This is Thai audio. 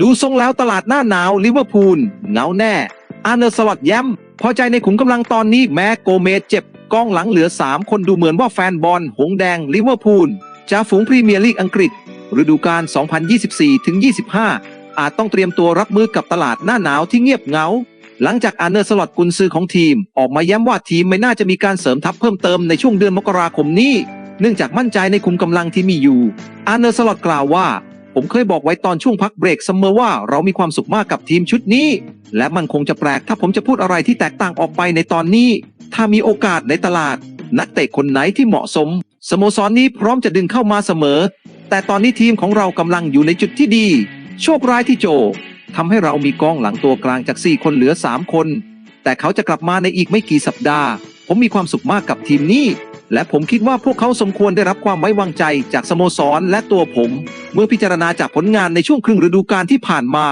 ดูทรงแล้วตลาดหน้าหนาวลิเวอร์พูลเหงาแน่ อาร์เนอร์สลอตแย้มพอใจในขุมกำลังตอนนี้แม้โกเมสเจ็บกองหลังเหลือ 3 คนดูเหมือนว่าแฟนบอล หงแดงลิเวอร์พูลจะฝูงพรีเมียร์ลีกอังกฤษ ฤดูกาล 2024-25 อาจต้องเตรียมตัวรับมือกับตลาดหน้าหนาวที่เงียบเงา หลังจากอาร์เนอร์สลอตกุนซือของทีม ออกมาย้ำว่าทีมไม่น่าจะมีการเสริมทัพเพิ่มเติมในช่วงเดือนมกราคมนี้ เนื่องจากมั่นใจในคุมกำลังที่มีอยู่ อาร์เนอร์สลอตกล่าวว่า ผมเคยบอกไว้ตอนช่วงพักเบรกเสมอว่าเรามีความสุขมากกับทีมชุดนี้ และมันคงจะแปลกถ้าผมจะพูดอะไรที่แตกต่างออกไปในตอนนี้ ถ้ามีโอกาสในตลาด นักเตะคนไหนที่เหมาะสม สโมสรนี้พร้อมจะดึงเข้ามาเสมอ แต่ตอนนี้ทีมของเรากำลังอยู่ในจุดที่ดี โชคร้ายที่โจทำให้เรามีกองหลังตัวกลางจาก 4 คนเหลือ 3 คน แต่เขาจะกลับมาในอีกไม่กี่สัปดาห์ ผมมีความสุขมากกับทีมนี้ และผมคิดว่าพวกเขาสมควรได้รับความไว้วางใจจากสโมสรและตัวผม เมื่อพิจารณาจากผลงานในช่วงครึ่งฤดูกาลที่ผ่านมา